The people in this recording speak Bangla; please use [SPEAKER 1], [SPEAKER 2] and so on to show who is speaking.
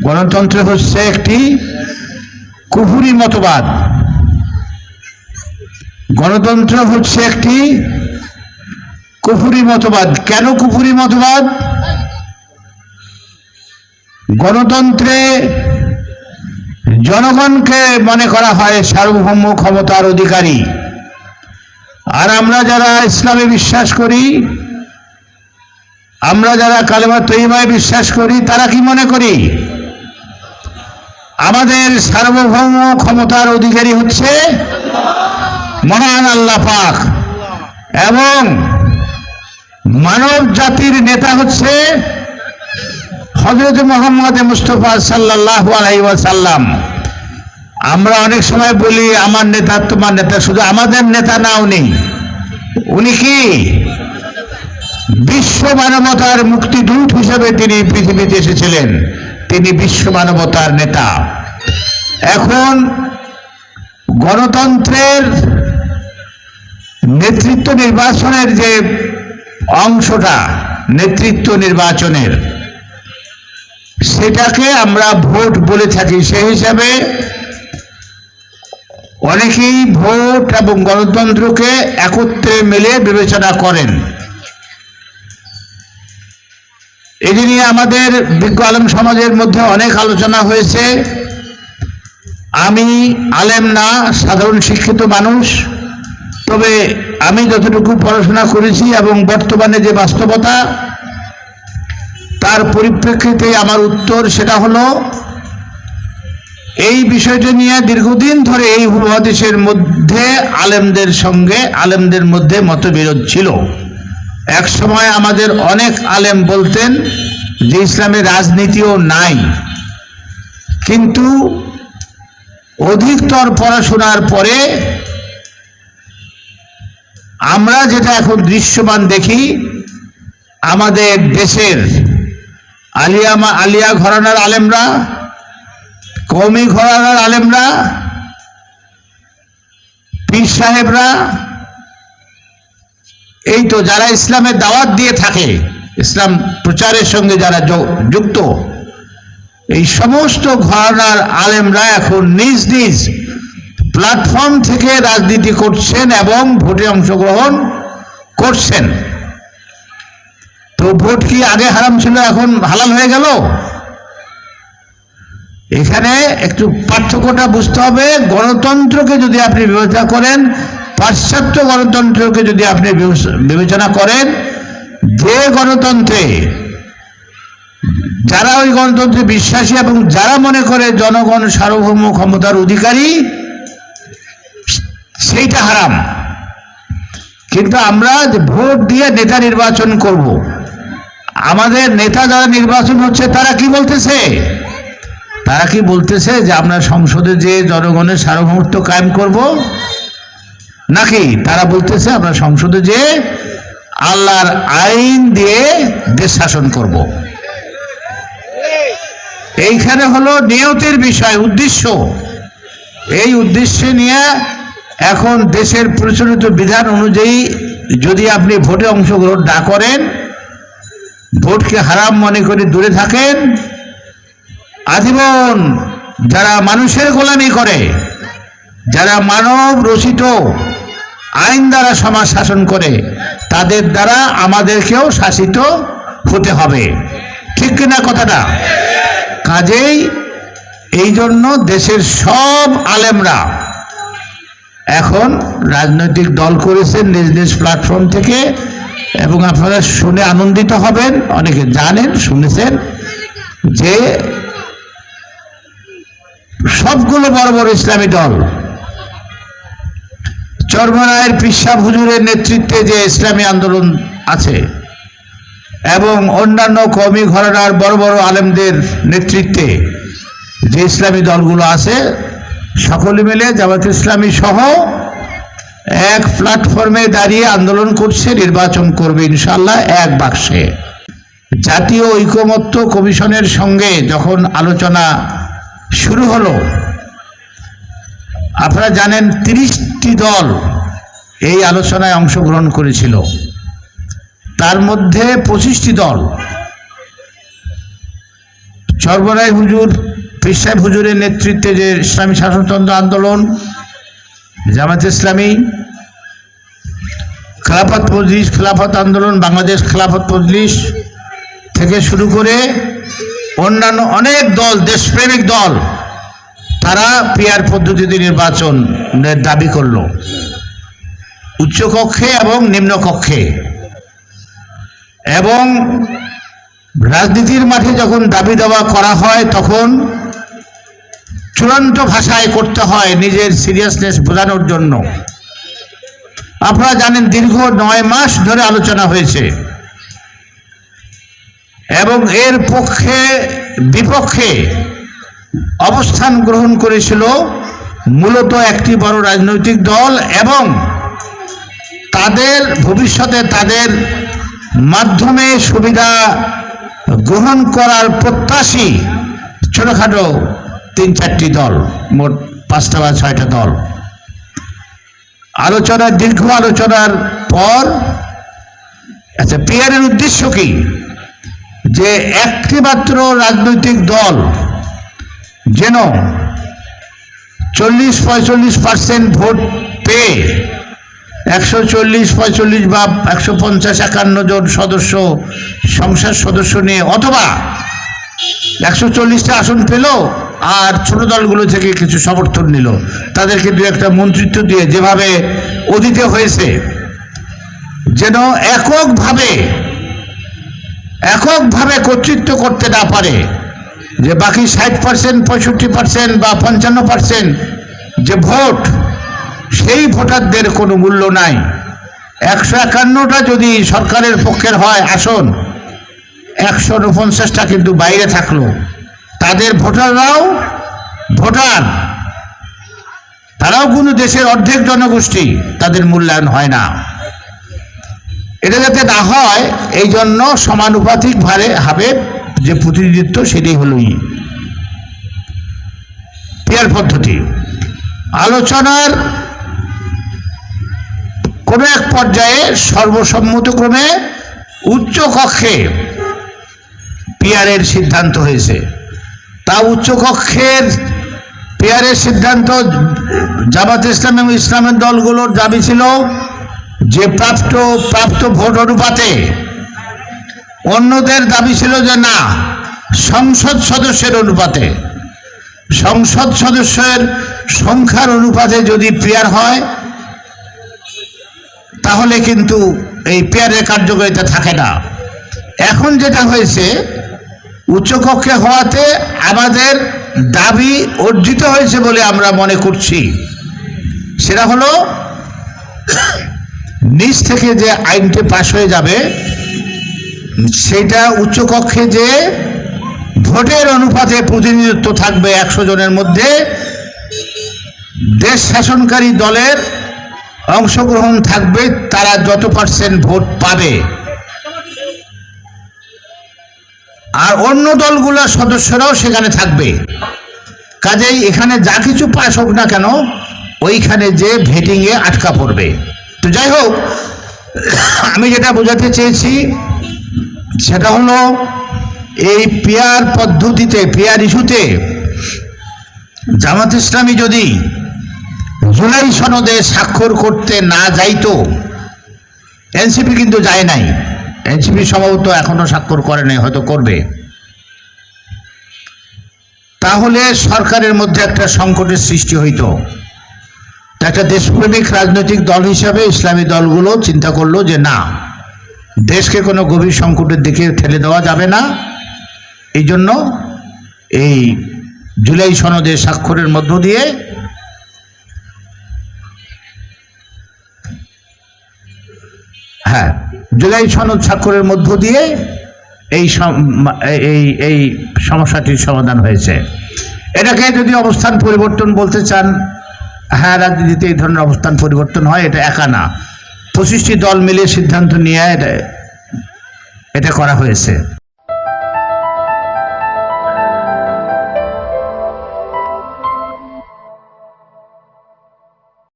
[SPEAKER 1] গণতন্ত্র হচ্ছে একটি কুহুরি মতবাদ। গণতন্ত্র হচ্ছে একটি কুফুরি মতবাদ। কেন কুফুরি মতবাদ? গণতন্ত্রে জনগণকে মনে করা হয় সার্বভৌম ক্ষমতার অধিকারী। আর আমরা যারা ইসলামে বিশ্বাস করি, আমরা যারা কালেমা তৈমায় বিশ্বাস করি, তারা কি মনে করি? আমাদের সার্বভৌম ক্ষমতার অধিকারী হচ্ছে মহান আল্লাহ পাক। এবং মানব জাতির নেতা হচ্ছে হজরত মোহাম্মদ মুস্তফা সাল্লাহ আলাইসাল্লাম আমরা অনেক সময় বলি, আমার নেতা, তোমার নেতা, শুধু আমাদের নেতা না, উনি। উনি কি? বিশ্ব মানবতার মুক্তিদূত হিসেবে তিনি পৃথিবীতে এসেছিলেন। তিনি বিশ্ব মানবতার নেতা। এখন গণতন্ত্রের নেতৃত্ব নির্বাচনের যে অংশটা, নেতৃত্ব নির্বাচনের, সেটাকে আমরা ভোট বলে থাকি। সেই হিসাবে অনেকেই ভোট এবং গণতন্ত্রকে একত্রে মিলে বিবেচনা করেন। এটি নিয়ে আমাদের বিজ্ঞ আলম সমাজের মধ্যে অনেক আলোচনা হয়েছে। আমি আলেম না, সাধারণ শিক্ষিত মানুষ। তবে আমি যতটুকু পড়াশোনা করেছি এবং বর্তমানে যে বাস্তবতা, তার পরিপ্রেক্ষিতে আমার উত্তর সেটা হলো, এই বিষয়টি নিয়ে দীর্ঘদিন ধরে এই উপমহাদেশের মধ্যে আলেমদের সঙ্গে, আলেমদের মধ্যে মতবিরোধ ছিল। এক সময় আমাদের অনেক আলেম বলতেন যে ইসলামের রাজনীতিও নাই। কিন্তু অধিকতর পড়াশোনার পরে আমরা যেটা এখন দৃশ্যমান দেখি, আমাদের দেশের আলিয়ামা আলিয়া ঘরানার আলেমরা কৌমি ঘরানার আলেমরা, পীর সাহেবরা এই তো যারা ইসলামের দাওয়াত দিয়ে থাকে, ইসলাম প্রচারের সঙ্গে যারা যুক্ত, এই সমস্ত ঘরানার আলেমরা এখন নিজ নিজ প্ল্যাটফর্ম থেকে রাজনীতি করছেন এবং ভোটে অংশগ্রহণ করছেন। তো ভোট কি আগে হারাম ছিল, এখন হালাল হয়ে গেল? এখানে একটু পার্থক্যটা বুঝতে হবে। গণতন্ত্রকে যদি আপনি বিবেচনা করেন পাশ্চাত্য গণতন্ত্রকে যদি আপনি বিবেচ- বিবেচনা করেন, যে গণতন্ত্রে যারা ওই গণতন্ত্রে বিশ্বাসী এবং যারা মনে করে জনগণ সার্বভৌম ক্ষমতার অধিকারী, সেইটা হারাম কিন্তু আমরা ভোট দিয়ে নেতা নির্বাচন করব। আমাদের নেতা যারা নির্বাচন হচ্ছে, তারা কি বলতেছে তারা কি বলতেছে যে আমরা সংসদে যে জনগণের সার্বভৌমত্ব কায়েম করব নাকি? তারা বলতেছে, আমরা সংসদে যে আল্লাহর আইন দিয়ে দেশ শাসন করব। এইখানে হলো নিয়তের বিষয়, উদ্দেশ্য। এই উদ্দেশ্যে নিয়ে এখন দেশের প্রচলিত বিধান অনুযায়ী যদি আপনি ভোটে অংশগ্রহণ না করেন, ভোটকে হারাম মনে করে দূরে থাকেন, আজীবন যারা মানুষের গোলামি করে, যারা মানব রচিত আইন দ্বারা সমাজ শাসন করে, তাদের দ্বারা আমাদেরকেও শাসিত হতে হবে। ঠিক কিনা কথাটা? কাজেই এই জন্য দেশের সব আলেমরা এখন রাজনৈতিক দল করেছেন নিজ নিজ প্ল্যাটফর্ম থেকে এবং আপনারা শুনে আনন্দিত হবেন, অনেকে জানেন, শুনেছেন যে সবগুলো বড় বড় ইসলামী দল চর্মনায়ের পিসাব হুজুরের নেতৃত্বে যে ইসলামী আন্দোলন আছে এবং অন্যান্য কমি ঘরানার বড় বড় আলেমদের নেতৃত্বে যে ইসলামী দলগুলো আছে, সকলে মিলে জামাত ইসলামী সহ এক প্ল্যাটফর্মে দাঁড়িয়ে আন্দোলন করছে, নির্বাচন করবে ইনশাল্লাহ এক বাক্সে। জাতীয় ঐকমত্য কমিশনের সঙ্গে যখন আলোচনা শুরু হলো, আপনারা জানেন তিরিশটি দল এই আলোচনায় অংশগ্রহণ করেছিল। তার মধ্যে পঁচিশটি দল সর্বরায় হুজুর পিসাব হুজুরের নেতৃত্বে যে ইসলামী শাসনতন্ত্র আন্দোলন জামাত ইসলামী, খেলাফত মজলিস, খেলাফত আন্দোলন, বাংলাদেশ খেলাফত মজলিস থেকে শুরু করে অন্যান্য অনেক দল, দেশপ্রেমিক দল তারা পিয়ার পদ্ধতিতে নির্বাচনের দাবি করল। উচ্চকক্ষে এবং নিম্নকক্ষে। এবং রাজনীতির মাঠে যখন দাবি দেওয়া করা হয়, তখন চূড়ান্ত ভাষায় করতে হয় নিজের সিরিয়াসনেস বোঝানোর জন্য। আপনারা জানেন দীর্ঘ নয় মাস ধরে আলোচনা হয়েছে। এবং এর পক্ষে, বিপক্ষে অবস্থান গ্রহণ করেছিল মূলত একটি বড় রাজনৈতিক দল এবং তাদের, ভবিষ্যতে তাদের মাধ্যমে সুবিধা গ্রহণ করার প্রত্যাশী ছোটখাটো তিন চারটি দল, মোট পাঁচটা বা ছয়টা দল। আলোচনার, দীর্ঘ আলোচনার পর আচ্ছা পিয়ারের উদ্দেশ্য কি? যে একটি মাত্র রাজনৈতিক দল যেন চল্লিশ পঁয়তাল্লিশ পার্সেন্ট ভোট পেয়ে একশো চল্লিশ পঁয়তাল্লিশ বা একশো পঞ্চাশ একান্ন জন সদস্য, সংসদ সদস্য নিয়ে অথবা একশো চল্লিশটা আসন পেল আর ছোট দলগুলো থেকে কিছু সমর্থন নিল। তাদেরকে দু একটা মন্ত্রিত্ব দিয়ে যেভাবে অতীতে হয়েছে, যেন এককভাবে এককভাবে কর্তৃত্ব করতে না পারে যে বাকি ষাট পার্সেন্ট পঁয়ষট্টি পার্সেন্ট বা পঞ্চান্ন পার্সেন্ট যে ভোট, সেই ভোটারদের কোনো মূল্য নাই। একশো একান্নটা যদি সরকারের পক্ষের হয়, আসন, একশো উনপঞ্চাশটা কিন্তু বাইরে থাকল। তাদের ভোটাররাও ভোটার। তারাও কোনো দেশের অর্ধেক জনগোষ্ঠী, তাদের মূল্যায়ন হয় না। এটা যাতে না হয় এই জন্য সমানুপাতিক ভাবে হবে যে প্রতিনিধিত্ব সেটাই হলোই পেয়ার পদ্ধতি। আলোচনার কোনো এক পর্যায়ে সর্বসম্মতক্রমে উচ্চ কক্ষে পিয়ারের সিদ্ধান্ত হয়েছে। তা উচ্চকক্ষের পেয়ারের সিদ্ধান্ত জামাত ইসলাম এবং ইসলামের দলগুলোর দাবি ছিল যে প্রাপ্ত প্রাপ্ত ভোট অনুপাতে অন্যদের দাবি ছিল যে না, সংসদ সদস্যের অনুপাতে। সংসদ সদস্যের সংখ্যার অনুপাতে যদি পেয়ার হয়, তাহলে কিন্তু এই পেয়ারের কার্যকারিতা থাকে না। এখন যেটা হয়েছে, উচ্চকক্ষে হওয়াতে আমাদের দাবি অর্জিত হয়েছে বলে আমরা মনে করছি। সেটা হলো, নিচ থেকে যে আইনটি পাশ হয়ে যাবে সেটা উচ্চকক্ষে যে ভোটের অনুপাতে প্রতিনিধিত্ব থাকবে একশো জনের মধ্যে, দেশ শাসনকারী দলের অংশগ্রহণ থাকবে, তারা যত পার্সেন্ট ভোট পাবে। আর অন্য দলগুলোর সদস্যরাও সেখানে থাকবে। কাজেই এখানে যা কিছু পাশ হোক না কেন, ওইখানে যে ভেটিংয়ে আটকা পড়বে। তো যাই হোক, আমি যেটা বোঝাতে চেয়েছি সেটা হলো এই পেয়ার পদ্ধতিতে, পেয়ার ইস্যুতে জামাত ইসলামী যদি জুলাই সনদে স্বাক্ষর করতে না যাইতো, এনসিপি কিন্তু যায় নাই। এনসিপি সম্ভবত এখনও স্বাক্ষর করে নাই, হয়তো করবে। তাহলে সরকারের মধ্যে একটা সংকটের সৃষ্টি হইতো। একটা দেশপ্রেমিক রাজনৈতিক দল হিসাবে ইসলামী দলগুলো চিন্তা করল যে না দেশকে কোনো গভীর সংকটের দিকে ঠেলে দেওয়া যাবে না। এই জন্য এই জুলাই সনদে স্বাক্ষরের মধ্য দিয়ে হ্যাঁ জুলাই সনদ স্বাক্ষরের মধ্য দিয়ে এই এই এই সমস্যাটির সমাধান হয়েছে। এটাকে যদি অবস্থান পরিবর্তন বলতে চান হ্যাঁ রাজনীতিতে এই ধরনের অবস্থান পরিবর্তন হয়, এটা একা না। পঁচিশটি দল মিলে সিদ্ধান্ত নিয়ে এটা এটা করা হয়েছে।